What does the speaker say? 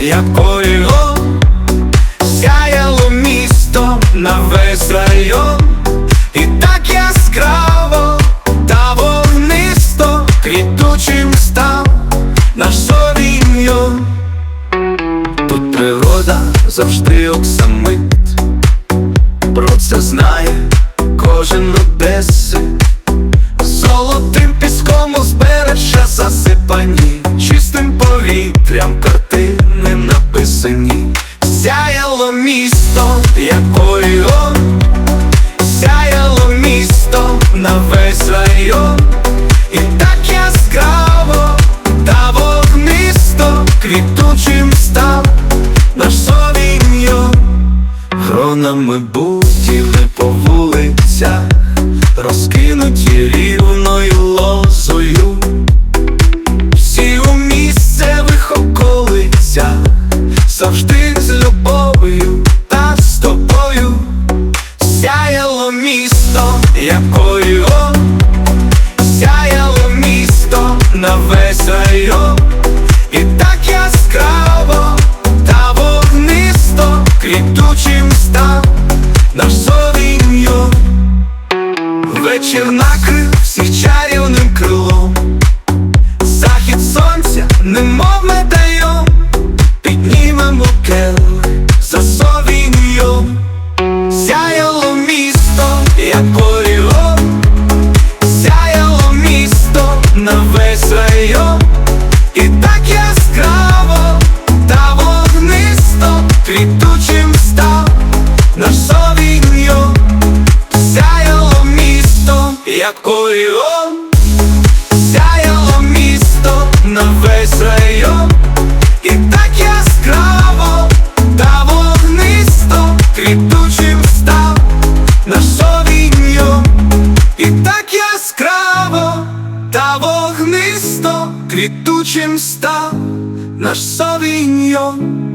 як оріон Сяяло місто на весь район. І так яскраво та вогнисто Квітучим став наш совіньон Тут природа завжди оксамит Місто, як оріон, сяяло місто на весь район, і так яскраво та вогнисто квітучим став наш совіньон. Гронами буділи по вулицях, на весь район, і так яскраво та вогнисто квітучим став наш совіньон Вечір накрив всіх чарівним крилом. Захід сонця, немов медальйон Квітучим став наш совіньон Сяяло місто, як оріон Сяяло місто на весь район. І так яскраво та вогнисто Квітучим став наш совіньон І так яскраво та вогнисто Квітучим став наш совіньон